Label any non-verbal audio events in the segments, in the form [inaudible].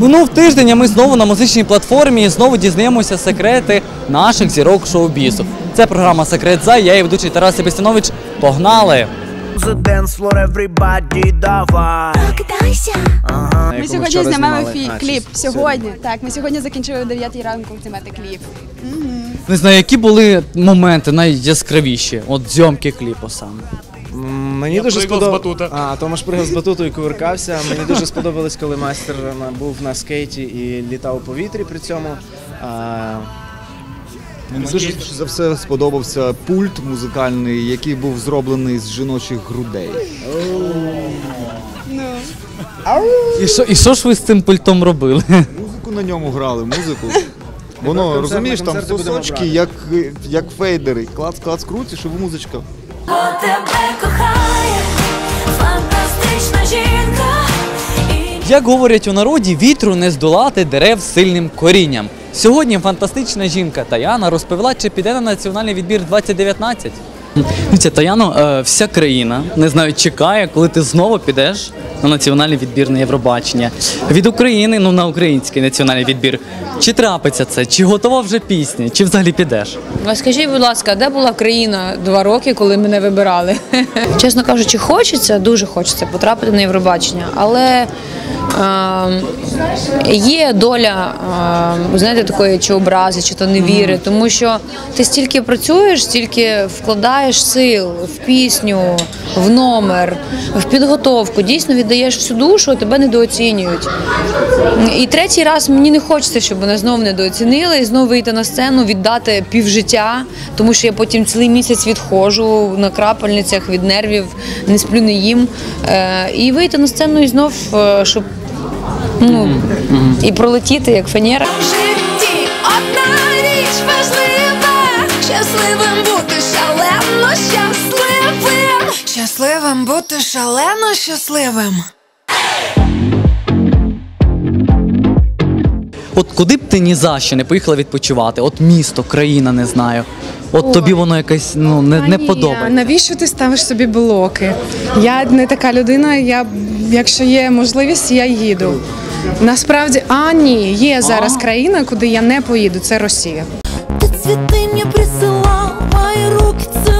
Минув тиждень, а ми знову на музичній платформі і знову дізнаємося секрети наших зірок шоу-бізу. Це програма Секрет за. Я її ведучий Тарас Себестянович. Погнали! The dance floor, everybody, давай. Прокидайся. На Ми сьогодні знімали. фі- кліп. Сьогодні. Так, ми сьогодні закінчили о 9 ранку знімати кліп. Не знаю, які були моменти найяскравіші, от зйомки кліпу саме. М, Мені дуже сподобалося. А, Томаш пригав з батуту і кувиркався. Мені дуже [laughs] сподобалось, коли майстер був на скейті і літав у повітрі при цьому. А, Мені більше за все сподобався пульт музикальний, який був зроблений з жіночих грудей. І що, і що ж ви з цим пультом робили? Музику на ньому грали, музику. [laughs] Воно, концерт- розумієш, там концерти будемо сосочки, брати. як, як фейдери. Клац, клац, крутиш, і музичка. Бо тебе кохає фантастична жінка. Як говорять у народі, вітру не здолати дерев сильним корінням. Сьогодні фантастична жінка Таяна розповіла, чи піде на національний відбір 2019. Дивіться, Таяно, е, вся країна не знаю, чекає, коли ти знову підеш на національний відбір на Євробачення. Від України, ну на український національний відбір. Чи трапиться це? Чи готова вже пісня? Чи взагалі підеш? А скажіть, будь ласка, де була країна два роки, коли мене вибирали? Чесно кажучи, хочеться, дуже хочеться потрапити на Євробачення, але є доля, е, знаєте, такої чи образи, чи то невіри, тому що ти стільки працюєш, стільки вкладаєш сил в пісню, в номер, в підготовку, дійсно віддаєш всю душу, тебе недооцінюють. І третій раз мені не хочеться, щоб мене знову недооцінили і знову вийти на сцену, віддати півжиття, тому що я потім цілий місяць відходжу на крапельницях від нервів, не сплю, не їм. Е, і вийти на сцену і знов, е, щоб ну, і пролетіти як фанера. в житті одна річ важлива. Щасливим бути шалено щасливим. Щасливим бути шалено щасливим. От куди б ти ні за що не поїхала відпочивати? От місто, країна, не знаю. От тобі воно якесь ну не, не Ні, подобається. Навіщо ти ставиш собі блоки? Я не така людина, я, якщо є можливість, я їду. Насправді, а ні, є зараз країна, куди я не поїду, це Росія. Ты цветы мне присылал, мои руки целовал,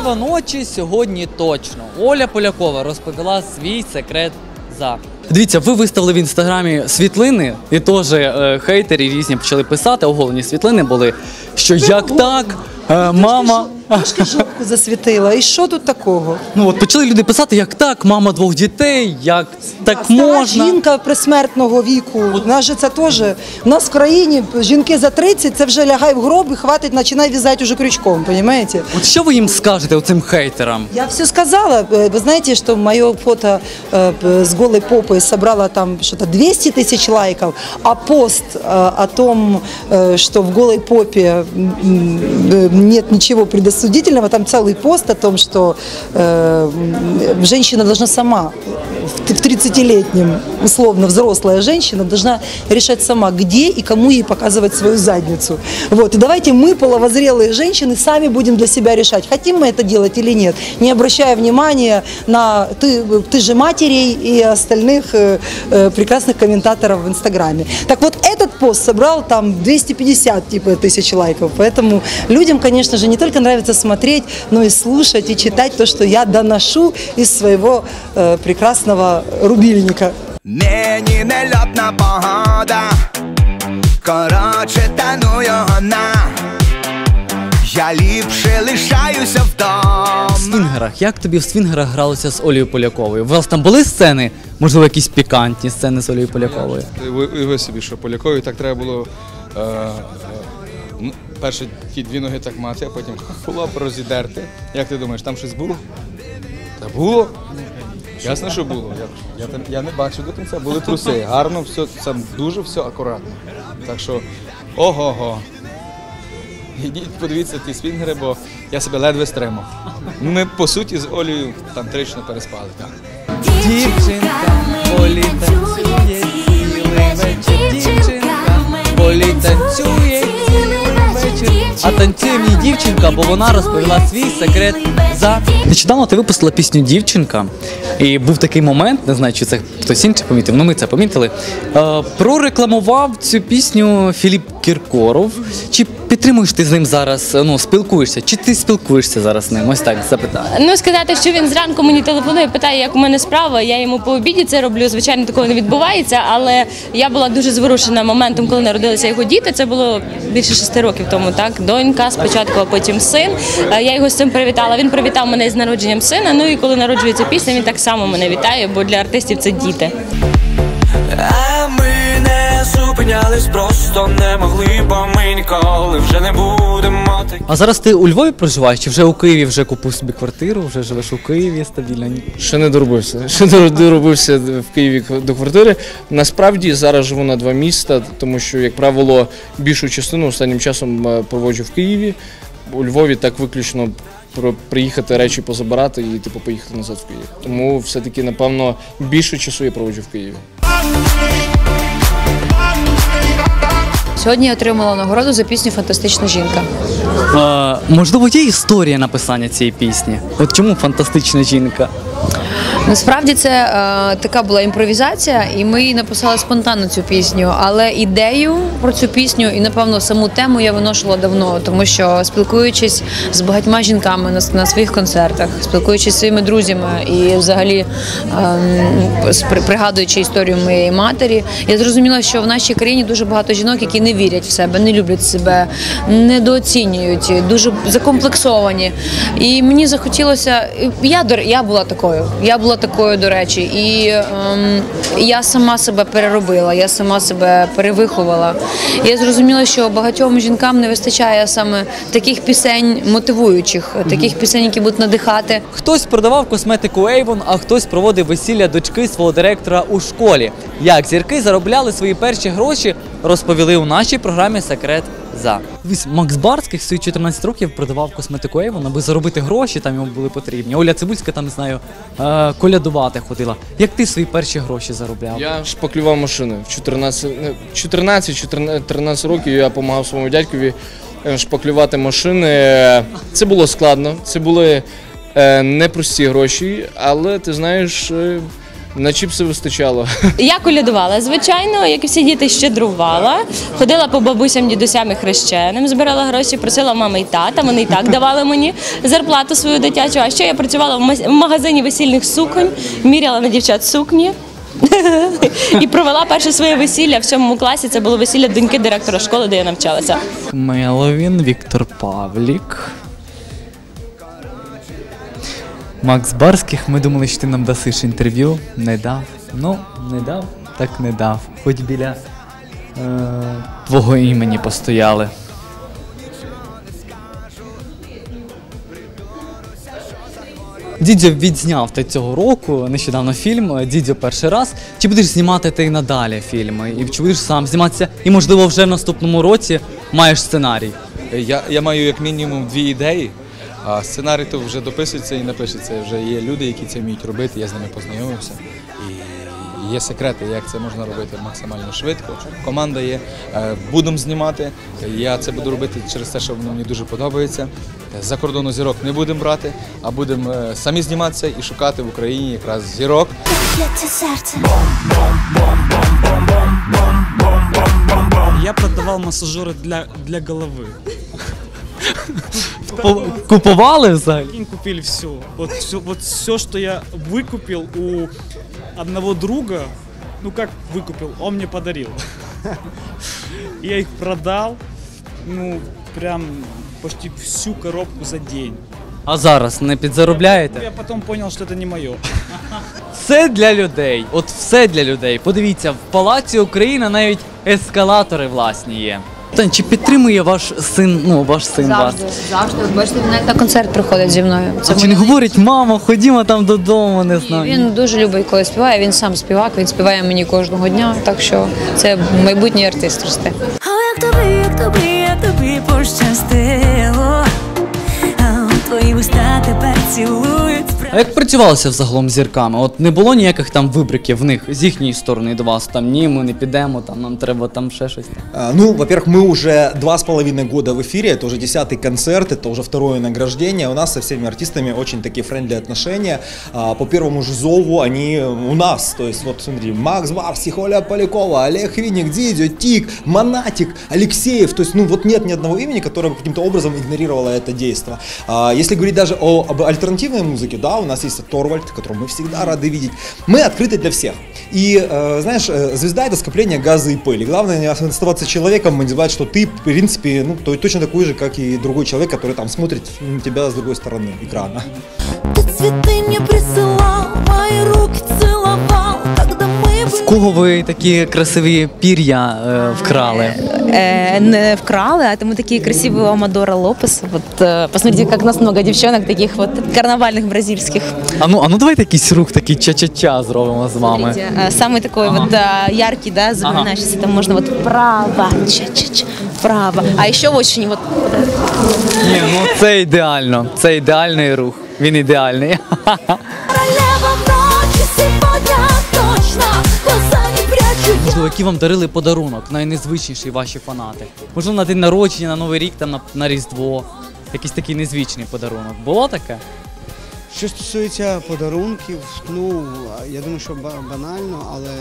Королева ночі сьогодні точно. Оля Полякова розповіла свій секрет за. Дивіться, ви виставили в інстаграмі світлини, і теж е, хейтери різні почали писати, оголені світлини були, що як так, е, мама. Трошки жопку засвітила. І що тут такого? Ну от почали люди писати, як так, мама двох дітей, як так Стара можна. жінка присмертного віку. У нас же це теж. У нас в країні жінки за 30, це вже лягай в гроб і хватить, починай в'язати уже крючком, понимаете? От що ви їм скажете оцим хейтерам? Я все сказала. Э, Вы знаете, что мое фото э, п- с голой попой собрало там что-то 200 тысяч лайков, а пост э, о том, э, что в голой попе м, э, нет ничего предосудительного, там целый пост о том, что э, женщина должна сама, в 30-летнем, условно взрослая женщина, должна решать сама, где и кому ей показывать свою задницу. Вот. И давайте мы, половозрелые женщины, сами будем для себя решать, хотим мы это делать или нет, не обращая внимания на ты, ты же матерей и остальных э, э, прекрасных комментаторов в Инстаграме. Так вот, этот пост собрал там 250 типа, тысяч лайков, поэтому людям, конечно же, не только нравится смотреть, но и слушать и читать то, что я доношу из своего э, прекрасного рубильника. Нині нельотна погода. Короче, тану його на. Я ліпше лишаюся вдома. В свінгерах. Як тобі в свінгерах гралося з Олею Поляковою? У вас там були сцени? Можливо, якісь пікантні сцени з Олею Поляковою? Уяви собі, що Полякові так треба було е, е, перше ті дві ноги так мати, а потім хлоп розідерти. Як ти думаєш, там щось було? Та було. Ясно, що було. Я, я, там- я не бачив до кінця, були труси. Гарно, все, там дуже все акуратно. Так що, ого-го. Ідіть, подивіться ті свінгери, бо я себе ледве стримав. Ми, по суті, з Олею там трично переспали. Так. Дівчинка, Олі танцює А танцює мені дівчинка, бо вона розповіла свій секрет за. Нещодавно ти випустила пісню Дівчинка, і був такий момент, не знаю, чи це хтось інший помітив, ну ми це помітили. Е, прорекламував цю пісню Філіп Кіркоров. Чи підтримуєш ти з ним зараз? Ну, спілкуєшся? Чи ти спілкуєшся зараз з ним? Ось так запитаю. Ну сказати, що він зранку мені телефонує, питає, як у мене справа. Я йому по обіді це роблю. Звичайно, такого не відбувається, але я була дуже зворушена моментом, коли народилися його діти. Це було більше шести років тому. Так, донька спочатку, а потім син. Е, Я його з цим привітала. Він привітав мене з народженням сина. Ну і коли народжується пісня, він так само мене вітає, бо для артистів це діти. Зупинялись, просто не могли, бо ми ніколи вже не будемо такі. А зараз ти у Львові проживаєш, чи вже у Києві вже купив собі квартиру, вже живеш у Києві стабільно? Ні? Ще не доробився. [laughs] Ще не доробився в Києві до квартири. Насправді зараз живу на два міста, тому що, як правило, більшу частину останнім часом е, проводжу в Києві. У Львові так виключно приїхати речі позабирати і типу поїхати назад в Київ. Тому все-таки, напевно, більше часу я проводжу в Києві. Сьогодні я отримала нагороду за пісню Фантастична жінка. Е, можливо, є історія написання цієї пісні? От чому фантастична жінка? Насправді це е, така була імпровізація, і ми написали спонтанно цю пісню. Але ідею про цю пісню і напевно саму тему я виношувала давно, тому що спілкуючись з багатьма жінками на, на своїх концертах, спілкуючись зі своїми друзями і взагалі спри- пригадуючи історію моєї матері, я зрозуміла, що в нашій країні дуже багато жінок, які не вірять в себе, не люблять себе, недооцінюють, дуже закомплексовані. І мені захотілося. Я я була такою. Я була такою, до речі, і ем, я сама себе переробила, я сама себе перевиховала. Я зрозуміла, що багатьом жінкам не вистачає саме таких пісень мотивуючих, таких пісень, які будуть надихати. Хтось продавав косметику Avon, а хтось проводив весілля дочки свого директора у школі. Як зірки заробляли свої перші гроші, розповіли у нашій програмі Секрет за. Дивись, Макс Барських свої 14 років продавав косметику Avon, аби заробити гроші, там йому були потрібні. Оля Цибульська там не знаю, е, колядувати ходила. Як ти свої перші гроші заробляв? Я шпаклював машини в 14, не, 14-13 років я допомагав своєму дядькові е, шпаклювати машини. Це було складно, це були е, непрості гроші, але ти знаєш, е, на чіпси вистачало. [laughs] Я колядувала, звичайно, як і всі діти, щедрувала. Ходила по бабусям, дідусям і хрещеним, збирала гроші, просила мами і тата. Вони і так [laughs] давали мені зарплату свою дитячу. А ще я працювала в в магазині весільних суконь, міряла на дівчат сукні. [laughs] І провела перше своє весілля в сьомому класі. Це було весілля доньки директора школи, де я навчалася. Меловін, Віктор Павлік. Макс Барських, ми думали, що ти нам дасиш інтерв'ю. Не дав. Ну, не дав, так не дав. Хоч біля е, твого імені постояли. Дідьо відзняв ти цього року нещодавно фільм е, Дідьо перший раз. Чи будеш знімати ти надалі фільми? І чи будеш сам зніматися? І можливо вже в наступному році маєш сценарій. Я, я маю як мінімум дві ідеї, а сценарій то вже дописується і напишеться. Вже є люди, які це вміють робити, я з ними познайомився. І є секрети, як це можна робити максимально швидко. Команда є. Е, Будемо знімати. Я це буду робити через те, що воно мені дуже подобається. За кордону зірок не будемо брати, а будемо е, самі зніматися і шукати в Україні якраз зірок. Я продавал массажеры для, для головы. По- Купували взагалі? Прикинь, купили все. Вот все, вот все, что я выкупил у одного друга, ну как выкупил, он мне подарил. [laughs] Я их продал, ну прям почти всю коробку за день. А зараз не підзаробляєте? Я потом понял, что это не мое. Все для людей. От все для людей. Подивіться, в Палаці Україна навіть ескалатори власні є. Тань, чи підтримує ваш син, ну ваш син Завжди, вас? завжди. От Бачите, він навіть на концерт приходить зі мною. А чи не говорить, мамо, ходімо там додому, не знаю. Він дуже любить, коли співає. Він сам співак, він співає мені кожного дня. Так що це майбутній артист росте. А як тобі, як тобі, як тобі пощастило, а твої вуста тепер цілують. А як працювалося взагалом з зірками? От не було ніяких там вибриків в них з їхньої сторони до вас. Там ні, ми не підемо, там нам треба там ще щось. А, Ну, во-первых, мы уже два с половиной года в эфире, это уже десятый концерт, это уже второе награждение. У нас со всеми артистами очень такие френдли отношения. А, По первому же зову они у нас, то есть вот смотри, Макс Барсик, Оля Полякова, Олег Винник, Дидзё, Тик, Монатик, Алексеев. То есть, ну вот нет ни одного имени, которое бы каким-то образом игнорировало это действие. А, Если говорить даже о, об альтернативной музыке, да, у нас есть Торвальд, которого мы всегда рады видеть. Мы открыты для всех. И, э, знаешь, э, звезда это скопление газа и пыли. Главное оставаться человеком и не забывать, что ты, в принципе, ну, то- точно такой же, как и другой человек, который там смотрит на тебя с другой стороны экрана. Ты цветы мне присылал, мои руки кого ви такі красиві пір'я е, вкрали? Э, не вкрали, а тому такие красивые у Амадора Лопеса. Вот э, посмотрите, как нас много девчонок таких вот карнавальных бразильских. А ну, а ну давайте якийсь рух такий ча-ча-ча зробимо з вами. Э, Самый такой вот э, яркий, да, запоминающийся. Там можно вот вправо, ча-ча-ча, вправо. А еще очень вот Ні, ну це ідеально. Це ідеальний рух. Він ідеальний. [laughs] які вам дарили подарунок, найнезвичніший ваші фанати. Можливо, на день народження, на Новий рік, там на, на Різдво. Якийсь такий незвичний подарунок. Було таке? Що стосується подарунків, ну я думаю, що банально, але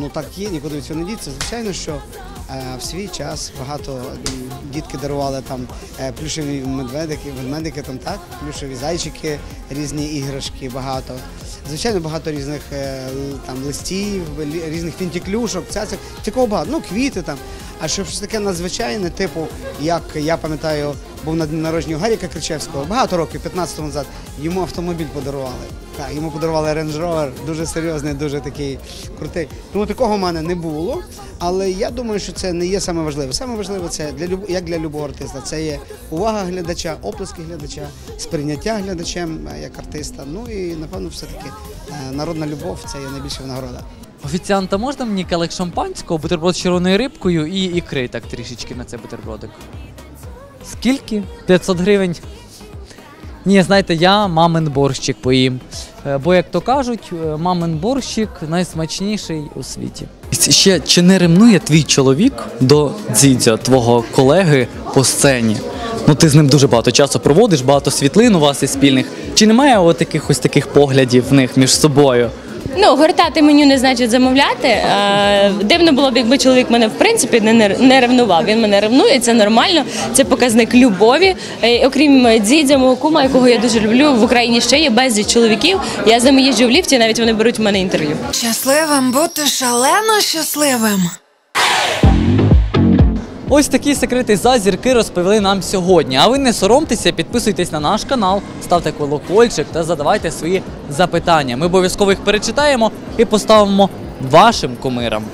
ну так є, нікуди від цього не діться. Звичайно, що е, в свій час багато дітки дарували там е, плюшеві медведики, ведмедики, там так, плюшеві зайчики, різні іграшки, багато. Звичайно, багато різних е, там листів, різних фінтіклюшок, цяцик, такого багато, ну квіти там. А щоб щось таке надзвичайне, типу, як я пам'ятаю, був на день народження Гаріка Кричевського, багато років, 15 років назад, йому автомобіль подарували. Так, йому подарували Range Rover, дуже серйозний, дуже такий крутий. Тому такого в мене не було. Але я думаю, що це не є саме важливе. Саме важливе це для як для любого артиста. Це є увага глядача, оплески глядача, сприйняття глядачем е, як артиста. Ну і напевно, все-таки е, народна любов це є найбільша винагорода. Офіціанта, можна мені келих шампанського, бутерброд з червоною рибкою і ікри так трішечки на цей бутербродик? Скільки? 500 гривень? Ні, знаєте, я мамин борщик поїм. Е, Бо, як то кажуть, е, мамин борщик найсмачніший у світі. Ще чи не ревнує твій чоловік до дзідзя, твого колеги по сцені? Ну, ти з ним дуже багато часу проводиш, багато світлин у вас із спільних. Чи немає от якихось таких поглядів в них між собою? Ну, гортати меню не значить замовляти. Е, Дивно було б, якби чоловік мене в принципі не, ревнував. Він мене ревнує, це нормально, це показник любові. Е, Окрім дідя, мого кума, якого я дуже люблю, в Україні ще є безліч чоловіків. Я з ними їжджу в ліфті, навіть вони беруть в мене інтерв'ю. Щасливим бути шалено щасливим. Ось такі секрети за зірки розповіли нам сьогодні. А ви не соромтеся, підписуйтесь на наш канал, ставте колокольчик та задавайте свої запитання. Ми обов'язково їх перечитаємо і поставимо вашим кумирам.